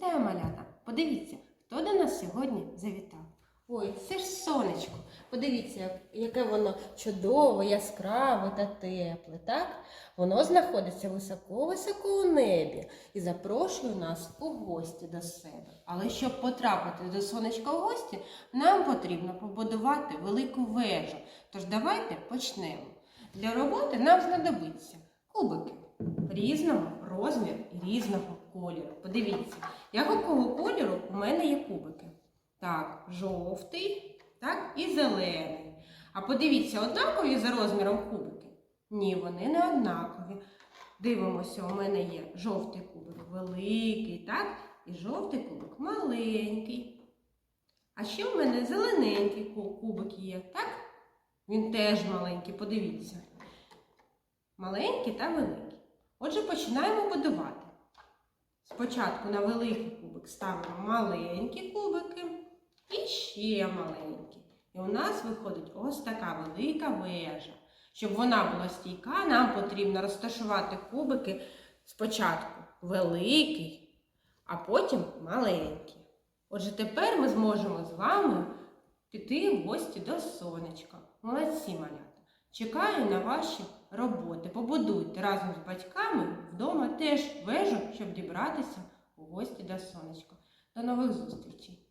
Вітаю, малята! Подивіться, хто до нас сьогодні завітав. Ой, це ж сонечко. Подивіться, яке воно чудове, яскраве та тепле, так? Воно знаходиться високо-високо у небі і запрошує нас у гості до себе. Але щоб потрапити до сонечка в гості, нам потрібно побудувати велику вежу. Тож давайте почнемо. Для роботи нам знадобиться кубики різного розміру і різного кольору. Подивіться, якого кольору у мене є кубики. Так, жовтий, так, і зелений. А подивіться, однакові за розміром кубики? Ні, вони не однакові. Дивимося, у мене є жовтий кубик великий, так? І жовтий кубик маленький. А ще в мене зелененький кубик є, так? Він теж маленький, подивіться. Маленький та великий. Отже, починаємо будувати. Спочатку на великий кубик ставимо маленькі кубики і ще маленькі. І у нас виходить ось така велика вежа. Щоб вона була стійка, нам потрібно розташувати кубики спочатку великий, а потім маленький. Отже, тепер ми зможемо з вами піти в гості до сонечка. Молодці, малята! Чекаю на ваші роботи. Побудуйте разом з батьками вдома теж вежу, щоб дібратися у гості до сонечка. До нових зустрічей!